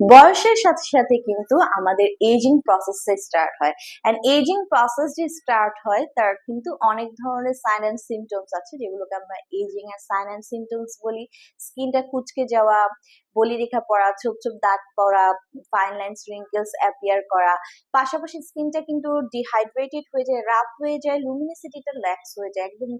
বয়সের সাথে সাথে কিন্তু আমাদের এজিং প্রসেসটা স্টার্ট হয়। অ্যান্ড এজিং প্রসেস যে স্টার্ট হয়, তার কিন্তু অনেক ধরনের সাইন অ্যান্ড সিমটমস আছে, যেগুলোকে আমরা এজিং এর সাইন অ্যান্ড সিমটমস বলি। স্কিনটা কুচকে যাওয়া বলি রেখা পড়া ছোপ ছোপ দাগ পড়া ফাইন লাইন্স রিঙ্কেলস অ্যাপিয়ার করা। পাশাপাশি স্কিনটা কিন্তু ডিহাইড্রেটেড হয়ে যায় রাফ হয়ে যায় লুমিনিসিটিটা ল্যাক্স হয়ে যায়। একদম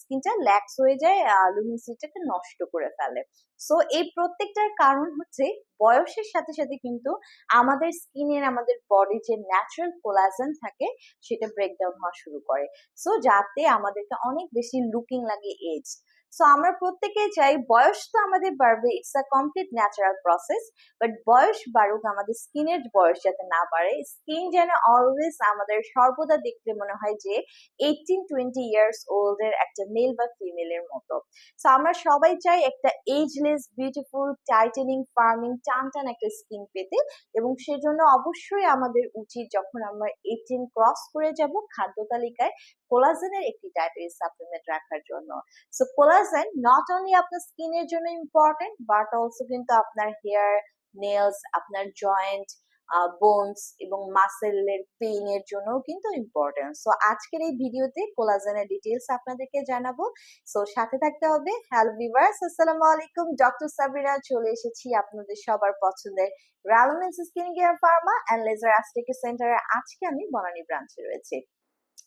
স্কিনটা ল্যাক্স হয়ে যায় লুমিনিসিটিটাকে নষ্ট করে ফেলে। সো এই প্রত্যেকটার কারণ হচ্ছে বয়সের সাথে সাথে কিন্তু আমাদের স্কিনের আমাদের বডি যে ন্যাচারাল কোলাজেন থাকে, সেটা ব্রেকডাউন হওয়া শুরু করে। সো যাতে আমাদেরকে অনেক বেশি লুকিং লাগে এজ সো আমরা প্রত্যেকে চাই বয়স তো আমাদের বাড়বে it's a complete natural process but বয়স বাড়ুক, আমাদের স্কিনের বয়স যাতে না বাড়ে। স্কিন যেন অলওয়েজ আমাদের সর্বদা দেখতে মনে হয় যে এইটিন টোয়েন্টি ইয়ার্স ওল্ড এর একটা মেল বা ফিমেলের মতো। সো আমরা সবাই চাই একটা এজলেস বিউটিফুল টাইটেনিং ফার্মিং টান টান একটা স্কিন পেতে এবং সেজন্য অবশ্যই আমাদের উচিত যখন আমরা এইটিন ক্রস করে যাব, খাদ্য তালিকায় কোলাজেনের একটি ডায়েটারি সাপ্লিমেন্ট রাখার জন্য। সো কোলাজেন নট অনলি আপনার স্কিনের জন্য ইম্পর্টেন্ট বাট অলসো কিন্তু আপনার হেয়ার নেলস আপনার জয়েন্ট বোনস এবং মাসেলের পেইন এর জন্যও কিন্তু ইম্পর্টেন্ট সো আজকের এই ভিডিওতে কোলাজেনের ডিটেলস আপনাদেরকে জানাব। সো সাথে থাকতে হবে। হ্যালো ভিভার্স আসসালামু আলাইকুম। ডক্টর সাবিরা চলে এসেছি আপনাদের সবার পছন্দের রালোমেন্স skin care pharma and laser aesthetic সেন্টারে আজকে আমি বনানী ব্রাঞ্চে রয়েছি।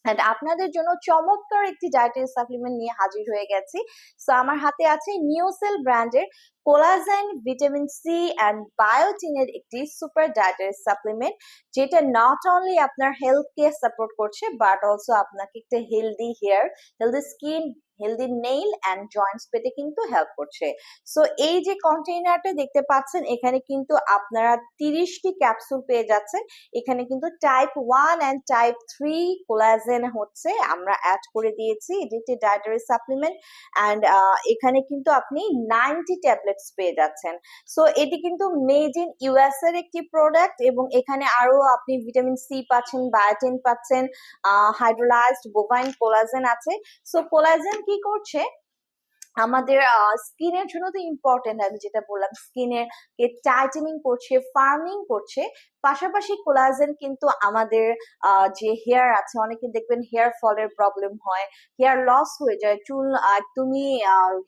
অ্যান্ড আপনাদের জন্য চমৎকার একটি ডায়েটারি সাপ্লিমেন্ট নিয়ে হাজির হয়ে গেছি। সো আমার হাতে আছে নিউসেল ব্র্যান্ডের কোলাজেন, ভিটামিন সি অ্যান্ড বায়োটিনের একটি সুপার ডায়েটারি সাপ্লিমেন্ট যেটা নট অনলি আপনার হেলথকে সাপোর্ট করছে বাট অলসো আপনাকে একটা healthy hair healthy skin healthy nail and joints পেতে কিন্তু হেল্প করছে। সো এই যে কন্টেইনারটা দেখতে পাচ্ছেন, এখানে কিন্তু আপনারা তিরিশটি ক্যাপসুল পেয়ে যাচ্ছেন। এখানে কিন্তু type one and type three collagen হচ্ছে, আমরা অ্যাড করে দিয়েছি, এটি একটি ডায়েটারি সাপ্লিমেন্ট অ্যান্ড এখানে কিন্তু আপনি নাইনটি ট্যাবলেটস পেয়ে যাচ্ছেন। সো এটি কিন্তু মেড ইন ইউএস এর একটি প্রোডাক্ট এবং এখানে আরও আপনি ভিটামিন সি পাচ্ছেন বায়োটিন পাচ্ছেন হাইড্রোলাইজড বোভাইন কোলাজেন আছে। সো কোলাজেন কি করছে? আমাদের স্কিনের জন্য তো ইম্পর্টেন্ট আমি যেটা বললাম, স্কিনের কে টাইটেনিং করছে ফার্মিং করছে, পাশাপাশি কোলাজেন কিন্তু আমাদের যে হেয়ার আছে, অনেকে দেখবেন হেয়ার ফলের প্রবলেম হয় হেয়ার লস হয়ে যায়, চুল একদমই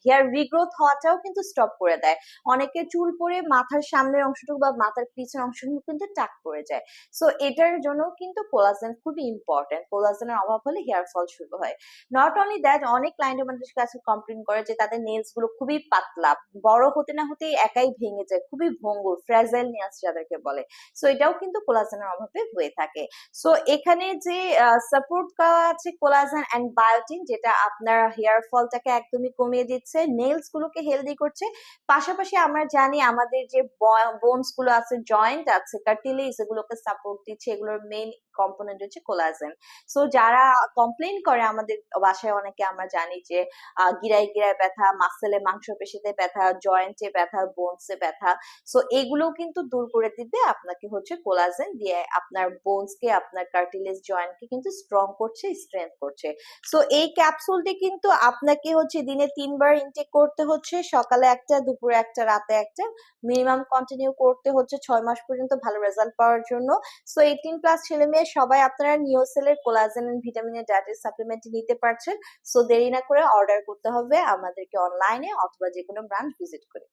হেয়ার রিগ্রোথ হওয়াটাও কিন্তু স্টপ করে দেয়। অনেকে চুল পরে মাথার সামনের অংশটুকু বা মাথার পিছনের অংশটুকু কিন্তু টাক পড়ে যায়। সো এটার জন্য কিন্তু কোলাজেন খুবই ইম্পর্টেন্ট কোলাজেনের অভাব হলে হেয়ার ফল শুরু হয়। নট অনলি দ্যাট অনেক ক্লায়েন্ট আমাদের কাছে কমপ্লেন করে যে তাদের নেলসগুলো খুবই পাতলা। বড় হতে না হতেই একাই ভেঙে যায়, খুবই ভঙ্গুর ফ্রেজাইল নেলস যাদেরকে বলে। সো এটাও কিন্তু কোলাজেনের অভাবে হয়ে থাকে। সো এখানে যে সাপোর্ট করা আছে কোলাজেন অ্যান্ড বায়োটিন যেটা আপনার হেয়ার ফলটাকে একদমই কমিয়ে দিচ্ছে নেলস গুলোকে হেলদি করছে। পাশাপাশি আমরা জানি আমাদের যে বোনসগুলো আছে জয়েন্ট আছে কার্টিলেজ এগুলোকে সাপোর্ট দিচ্ছে, এগুলোর মেইন কম্পোনেন্ট হচ্ছে কোলাজেন সো যারা কমপ্লেন করে আমাদের বাসায়, অনেকে আমরা জানি যে গিরাই গিরায় ব্যথা, মাসেলে মাংস পেশিতে ব্যথা জয়েন্টে ব্যথা বোনসে ব্যথা। সো এগুলো কিন্তু দূর করে দিবে আপনাকে হচ্ছে কোলাজেন দিয়ে আপনার বোনসকে আপনার কার্টিলেজ জয়েন্টকে কিন্তু স্ট্রং করছে স্ট্রেংথ করছে। সো এই ক্যাপসুলটি কিন্তু আপনাকে হচ্ছে দিনে তিনবার ইনটেক করতে হচ্ছে, সকালে একটা, দুপুরে একটা, রাতে একটা। মিনিমাম কন্টিনিউ করতে হচ্ছে ছয় মাস পর্যন্ত ভালো রেজাল্ট পাওয়ার জন্য। সো এইটিন প্লাস ছেলে মেয়ে সবাই আপনারা নিওসেলের কোলাজেন ভিটামিন ভিটামিনের ডায়েটের সাপ্লিমেন্ট নিতে পারছেন। সো দেরি না করে অর্ডার করতে হবে আমাদেরকে অনলাইনে অথবা যে কোনো ব্রাঞ্চ ভিজিট করে।